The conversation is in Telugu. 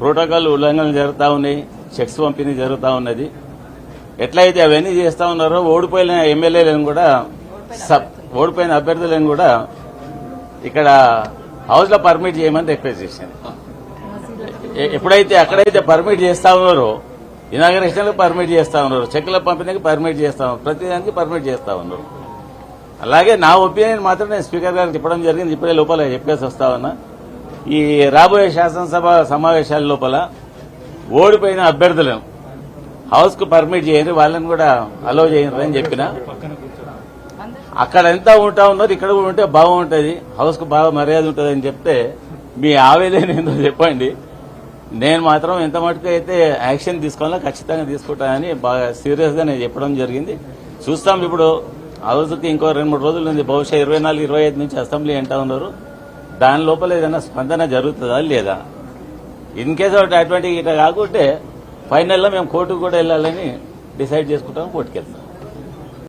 ప్రోటోకాల్ ఉల్లంఘనలు జరుగుతూ ఉన్నాయి చెక్స్ పంపిణీ జరుగుతూ ఉన్నది. ఎట్లయితే అవన్నీ చేస్తూ ఉన్నారో ఓడిపోయిన ఎమ్మెల్యేలను కూడా సబ్- ఓడిపోయిన అభ్యర్థులను కూడా ఇక్కడ హౌస్లో పర్మిట్ చేయమని రిక్వెస్ట్ చేసింది ఎప్పుడైతే అక్కడైతే పర్మిట్ చేస్తా ఉన్నారో ఇనాగరేషన్లకు పర్మిట్ చేస్తా ఉన్నారు చెక్కుల పంపిణీకి పర్మిట్ చేస్తా ఉన్నారు ప్రతిదానికి పర్మిట్ చేస్తా ఉన్నారు. అలాగే నా ఒపీనియన్ మాత్రం నేను స్పీకర్ గారికి చెప్పడం జరిగింది ఇప్పుడే లోపల చెప్పేసి వస్తా ఉన్నా. ఈ రాబోయే శాసనసభ సమావేశాల లోపల ఓడిపోయిన అభ్యర్థులను హౌస్కు పర్మిట్ చేయండి వాళ్ళని కూడా అలో చేయండి అని చెప్పిన. అక్కడ ఎంత ఉంటా ఉన్నారు ఇక్కడ కూడా ఉంటే బాగుంటుంది హౌస్కు బాగా మర్యాద ఉంటుంది అని చెప్తే మీ ఆవేదన ఏందో చెప్పండి. నేను మాత్రం ఎంత మటుకు అయితే యాక్షన్ తీసుకోవాలో ఖచ్చితంగా తీసుకుంటానని బాగా సీరియస్గా నేను చెప్పడం జరిగింది. చూస్తాం ఇప్పుడు హౌస్కి ఇంకో రెండు మూడు రోజులు ఉంది బహుశా ఇరవై నాలుగు ఇరవై ఐదు నుంచి అసెంబ్లీ అంటా ఉన్నారు. దాని లోపల ఏదైనా స్పందన జరుగుతుందా లేదా? ఇన్ కేస్ అటువంటి ఇట్లా కాకుంటే ఫైనల్లో మేము కోర్టుకు కూడా వెళ్ళాలని డిసైడ్ చేసుకుంటాం కోర్టుకు వెళ్తాం.